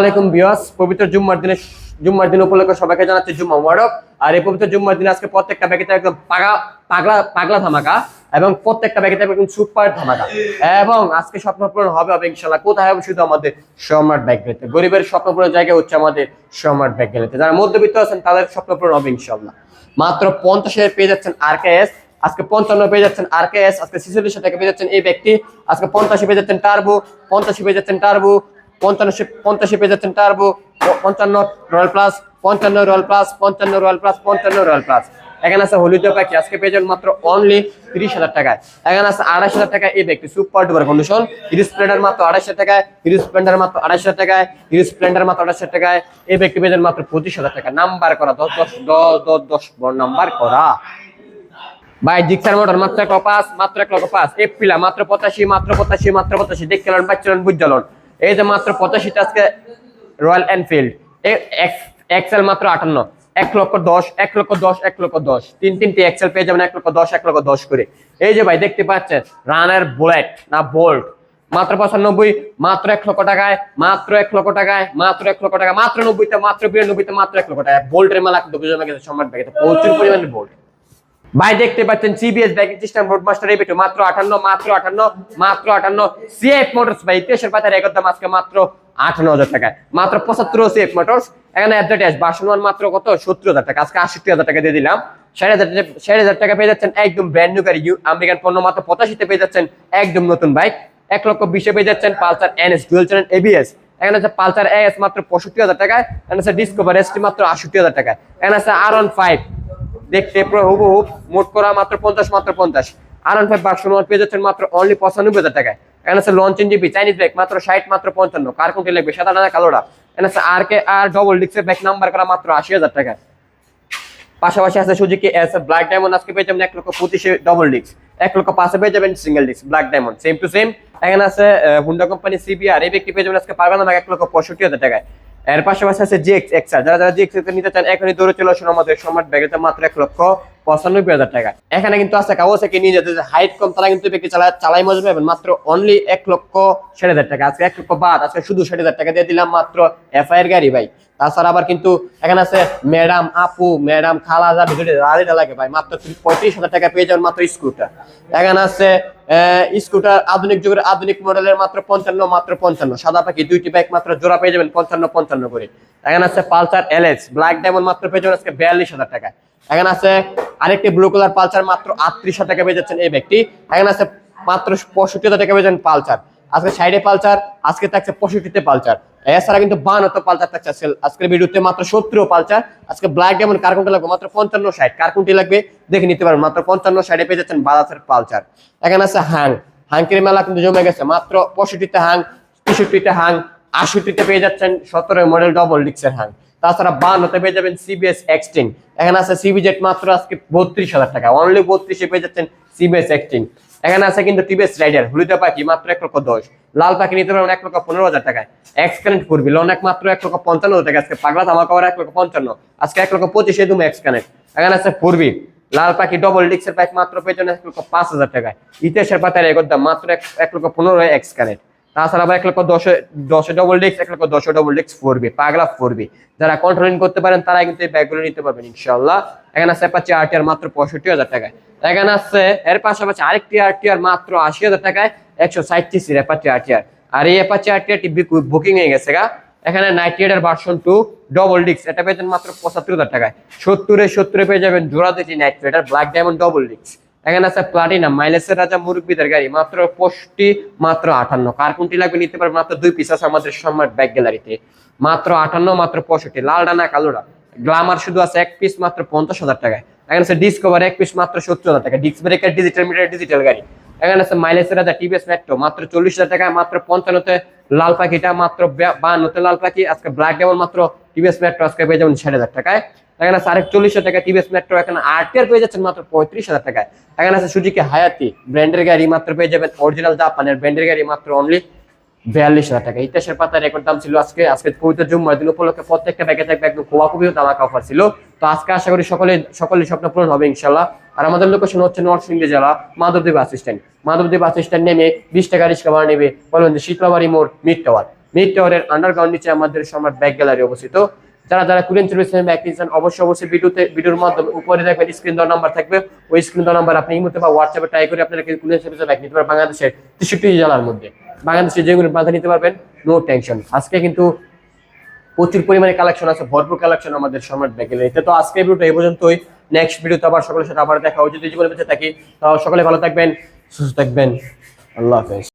আলাইকুম বিয়াস পবিত্র জুম্মার দিনে জুম্মার দিন উপলক্ষে সবাইকে জানাচ্ছি জুম্মা আর এই পবিত্র জুম্মার দিনে আজকে প্রত্যেকটা পাগা, পাগলা পাগলা ধামাকা এবং প্রত্যেকটা একদম সুপার ধামাকা। এবং আজকে হবে হবে ইনশাল্লাহ কোথায় হবে? শুধু আমাদের সম্রাট গরিবের স্বপ্ন পূরণ জায়গা হচ্ছে আমাদের সম্রাট ব্যাগ যারা মধ্যবিত্ত আছেন, তাদের স্বপ্ন পূরণ হবে ইনশাল্লাহ মাত্র পঞ্চাশে পেয়ে যাচ্ছেন আর কে এস। আজকে পঞ্চান্ন পেয়ে যাচ্ছেন আর কে এস। আজকে ছিচল্লিশ টাকা পেয়ে যাচ্ছেন এই ব্যক্তি। আজকে পঞ্চাশি পেয়ে যাচ্ছেন টার্বো। পঞ্চাশি পেয়ে যাচ্ছেন টার্বো। পঞ্চান্ন পঞ্চাশি পেয়ে যাচ্ছেন টার্বো পঞ্চান্ন রয়্যাল প্লাস পঞ্চান্ন রয়্যাল প্লাস পঞ্চান্ন রয়্যাল প্লাস পঞ্চান্ন রয়্যাল প্লাস এখানে আছে হলুদ পাখি আজকে পেয়ে মাত্র অনলি তিরিশ হাজার টাকায়। এখানে আছে আড়াইশ হাজার টাকা এই ব্যক্তি super duper condition Hero Splendor মাত্র আড়াইশো টাকায় হিরো স্প্লেন্ডার মাত্র আড়াইশো টাকায় হিরো স্প্লেন্ডার মাত্র আড়াইশো টাকায়। এই ব্যক্তি পেয়ে মাত্র পঁচিশ হাজার টাকা নাম্বার করা, দশ দশ দশ দশ দশ নাম্বার করা। ভাই জিক্সার মোটর মাত্র এক পাঁচ, মাত্র এক লক্ষ পাঁচ। এপ্রিলা মাত্র পঁচাশি মাত্র পঁচাশি মাত্র পঁচাশি। দেখছিলেন বাচ্চালেন বুঝলেন এই যে মাত্র পঁচাশিটা আজকে রয়্যাল এনফিল্ড এক্সেল মাত্র আটান্ন। এক লক্ষ দশ, এক লক্ষ দশ, এক লক্ষ দশ। তিন তিনটি এক্সেল পেয়ে যাবেন এক লক্ষ দশ, এক লক্ষ দশ করে। এই যে ভাই, দেখতে পাচ্ছেন রানের বুলেট না বোল্ট মাত্র পঁচানব্বই, মাত্র এক লক্ষ টাকায়, মাত্র এক লক্ষ টাকায়, মাত্র এক লক্ষ টাকা মাত্র নব্বইতে, মাত্র বিরানব্বইতে, মাত্র এক লক্ষ টাকা বোল্টের মেলা কিন্তু বুঝে গেছে সম্রাট প্রচুর পরিমাণে বোল্ট ভাই, দেখতে পাচ্ছেন CBS braking system road master এবিটু মাত্র আটান্ন মাত্র আটান্ন মাত্র আটান্ন। সিএফ মোটরস ভাই ইতিহাসের পাতার একর দাম আজকে মাত্র আটান্ন হাজার টাকায় মাত্র পঁচাত্তর সিএফ মোটরস এখানে অ্যাডভার্টাইজ বাসন ওয়ান মাত্র কত? সত্তর হাজার টাকা। আজকে আষট্টি হাজার টাকা দিয়ে দিলাম। ষাট হাজার টাকা পেয়ে যাচ্ছেন একদম ব্র্যান্ড নিউ গাড়ি আমেরিকান পণ্য মাত্র পঁচাশিতে পেয়ে যাচ্ছেন একদম নতুন বাইক এক লক্ষ বিশে পেয়ে যাচ্ছেন Pulsar NS dual channel ABS এখানে আছে পালসার এস মাত্র পঁয়ষট্টি হাজার টাকায় এখানে আছে ডিসকভার এসটি মাত্র আষট্টি হাজার টাকায় এখানে আছে আর ওয়ান ফাইভ দেখতে পুরো মোট করা মাত্র পঞ্চাশ মাত্র পঞ্চাশ। আর ওয়ান ফাইভ বাক্স পেয়ে যাচ্ছেন মাত্র অনলি পঁচানব্বই হাজার টাকায়। এখানে আছে লঞ্চ জিপি চাইনিজ ব্যাগ মাত্র ষাট, মাত্র পঞ্চান্ন। কার কোনটি লাগবে? সাদা ডানা কালোটা? এখানে আছে আর কে আর ডবল ডিক্সের ব্যাগ নাম্বার করা মাত্র আশি হাজার টাকায়। পাশাপাশি আছে সুজুকি এস ব্ল্যাক ডায়মন্ড আজকে পেয়ে যাবেন এক লক্ষ পঁচিশে ডবল ডিক্স এক লক্ষ পাঁচে পেয়ে যাবেন সিঙ্গেল ডিক্স black diamond same to same এখানে আছে হুন্ডা কোম্পানি সিবিআর এই ব্যক্তি পেয়ে যাবেন আজকে পারবেন এক লক্ষ পঁয়ষট্টি হাজার টাকায়। এর পাশাপাশি আছে জিএক্স এক্সআর যারা যারা জিএক্স নিতে চান, এখনই দৌড়ে চলে আসুন আমাদের সম্রাট ব্যাগেতে মাত্র এক লক্ষ পঁচানব্বই হাজার টাকা। এখানে কিন্তু আছে কাওয়াসাকি নিয়ে যেতে হাইট কম, তারা কিন্তু ব্যক্তি চালা চালাই মজা পাবেন মাত্র অনলি এক লক্ষ ষাট হাজার টাকা। আজকে এক লক্ষ বাদ, আজকে শুধু ষাট হাজার টাকা দিয়ে দিলাম মাত্র এফআইআর গাড়ি ভাই। তাছাড়া আবার কিন্তু এখানে আছে ম্যাডাম আপু, ম্যাডাম খালা ভিতরে রালিটা লাগে ভাই। মাত্র পঁয়ত্রিশ হাজার টাকা পেয়ে যাবেন মাত্র স্কুটার এখানে আছে স্কুটার আধুনিক যুগের আধুনিক মডেলের মাত্র পঞ্চান্ন মাত্র পঞ্চান্ন। সাদা পাখি, দুইটি বাইক মাত্র জোড়া পেয়ে যাবেন পঞ্চান্ন পঞ্চান্ন করে। এখানে আছে পালসার এলএস ব্ল্যাক ডায়মন্ড মাত্র পেয়ে যাবেন আজকে বিয়াল্লিশ হাজার টাকা এখানে আছে আরেকটি ব্লু কালার পালসার, মাত্র আটত্রিশ হাজার টাকা পেয়ে এই ব্যক্তি। এখানে আছে মাত্র পঁয়ষট্টি হাজার টাকা যাবেন পালসার। আজকে সাইডে পালচার আজকে থাকছে পঁয়ষট্টিতে পালচার এছাড়া কিন্তু বানত পালচার থাকছে আজকে আজকের ভিডিওতে মাত্র সত্তর পালচার আজকে ব্ল্যাক ডায়মন্ড কার লাগবে? মাত্র পঞ্চান্ন ষাট। কার কোনটি লাগবে? দেখে নিতে পারবেন মাত্র পঞ্চান্ন ষাটে পেয়ে যাচ্ছেন বাজাসের পালচার এখানে আছে হাং। হ্যাংকের মেলা কিন্তু জমে গেছে। মাত্র পঁয়ষট্টিতে হ্যাং তেষট্টিতে হ্যাং আষট্টিতে পেয়ে যাচ্ছেন সতেরো মডেল ডবল ডিক্সের হ্যাং তাছাড়া বান্নতে পেয়ে যাবেন সিবিএস এক্সটিন এখানে আছে সিবি জেট মাত্র আজকে বত্রিশ হাজার টাকা। অনলি বত্রিশে পেয়ে যাচ্ছেন সিবিএস এক্সটিন এখানে আছে কিন্তু টিভিএস রাইডার হলুদা পাখি মাত্র এক লক্ষ দশ। লাল পাখি নিতে পারবেন এক লক্ষ পনেরো হাজার টাকায়। এক্স কানেক্ট করবি লোন এক মাত্র এক লক্ষ পঞ্চান্ন হাজার টাকা। আজকে পাগলা ধামা কভার এক লক্ষ পঞ্চান্ন। আজকে এক লক্ষ পঁচিশে তুমি এক্স কানেক্ট এখানে আছে পূর্বী, লাল পাখি ডবল ডিক্সের পাইক মাত্র পেছনে এক লক্ষ পাঁচ হাজার টাকায়। ইতিহাসের পাতার দাম মাত্র এক লক্ষ পনেরো এক্স কানেক্ট তাছাড়া আবার এক লক্ষ দশে দশে ডবল ডিক্স এক লক্ষ দশে ডবল ডিক্স ফোর বি পাগলা ফোর যারা কন্ট্রোলিং করতে পারেন তারা কিন্তু এই ব্যাগগুলো নিতে পারবেন ইনশাল্লাহ এখানে আছে অ্যাপাচি আরটিআর মাত্র পঁয়ষট্টি হাজার টাকায়। এখানে আছে, এর পাশাপাশি আরেকটি আরটিআর মাত্র আশি হাজার টাকায়, একশো ষাট সিসির অ্যাপাচি আরটিআর আর এই অ্যাপাচি আরটিআরটি বুকিং হয়ে গেছে গা। এখানে নাইনটি এইটের ভার্সন টু ডবল ডিক্স এটা পেয়েছেন মাত্র পঁচাত্তর হাজার টাকায়। সত্তরে সত্তরে পেয়ে যাবেন জোড়া দুটি নাইট এটার ব্ল্যাক ডায়মন্ড ডবল ডিক্স এখানে আছে প্লাটিনা মাইলেসের রাজা মুরব্বীদের গাড়ি, মাত্র পঁয়ষট্টি মাত্র আটান্ন। কার কোনটি লাগবে নিতে পারবে মাত্র দুই পিস আছে আমাদের সম্রাট ব্যাগ গ্যালারিতে মাত্র আটান্ন, মাত্র পঁয়ষট্টি লাল ডানা কালোটা গ্লামার শুধু আছে এক পিস মাত্র পঞ্চাশ হাজার টাকায়। এখানে আছে ডিসকভার এক পিস মাত্র সত্তর হাজার টাকা disc breaker digital meter digital গাড়ি। এখানে আছে মাইলেসের রাজা টিভিএস মেট্রো মাত্র চল্লিশ হাজার টাকায়, মাত্র পঞ্চান্নতে লাল পাখিটা, মাত্র বান্নতে লাল পাখি। আজকে ব্ল্যাক ডেমন মাত্র টিভিএস মেট্রো আজকে পেয়ে যাবেন ষাট হাজার টাকায়। এখানে আছে আরেক চল্লিশ হাজার টাকা টিভিএস মেট্রো এখানে আরটিআর পেয়ে যাচ্ছেন মাত্র পঁয়ত্রিশ হাজার টাকায়। এখানে আছে সুজুকি হায়াতি ব্র্যান্ডের গাড়ি মাত্র পেয়ে যাবেন অরিজিনাল জাপানের ব্র্যান্ডের গাড়ি মাত্র অনলি বিয়াল্লিশ হাজার টাকা। ইতিহাসের পাতার রেকর্ড দাম ছিল আজকে আজকে পবিত্র জুম্মার দিন উপলক্ষে প্রত্যেকটা ব্যাগে থাকবে একদম খোয়া খুবই দামাকা অফার ছিল। তো আজকে আশা করি সকলে সকলের স্বপ্ন পূরণ হবে ইনশাল্লাহ আর আমাদের লোকেশন হচ্ছে নরসিংদী জেলা, Madhabdev bus stand Madhabdev bus stand নেমে বিশ টাকা রিক্সা ভাড়া নেবে, বলবেন যে শীতলাবাড়ি মোড় মিড টাওয়ার মিড টাওয়ারের আন্ডারগ্রাউন্ড নিচে আমাদের সম্রাট ব্যাগ গ্যালারি অবস্থিত। যারা যারা কুরিয়ান ব্যাগ কিনছেন অবশ্যই অবশ্যই ভিডিওতে ভিডিওর মাধ্যমে উপরে দেখবেন স্ক্রিন দেওয়ার নাম্বার থাকবে। ওই স্ক্রিন দেওয়ার নাম্বার আপনি ইমোতে বা হোয়াটসঅ্যাপে ট্রাই করে আপনারা কুরিয়ান সার্ভিসের ব্যাগ নিতে পারবেন বাংলাদেশের তেষট্টি জেলার মধ্যে। বাংলাদেশের যেগুলো বাধা নিতে পারবেন নো টেনশন আজকে কিন্তু প্রচুর পরিমাণে কালেকশন আছে, ভরপুর কালেকশন আমাদের সম্রাট গ্যালারিতে তো আজকে ভিডিওটা এই পর্যন্তই। নেক্সট ভিডিওতে আবার সকলের সাথে আবার দেখা যদি জীবনে বেঁচে থাকি সকলে ভালো থাকবেন, সুস্থ থাকবেন। আল্লাহ হাফেজ।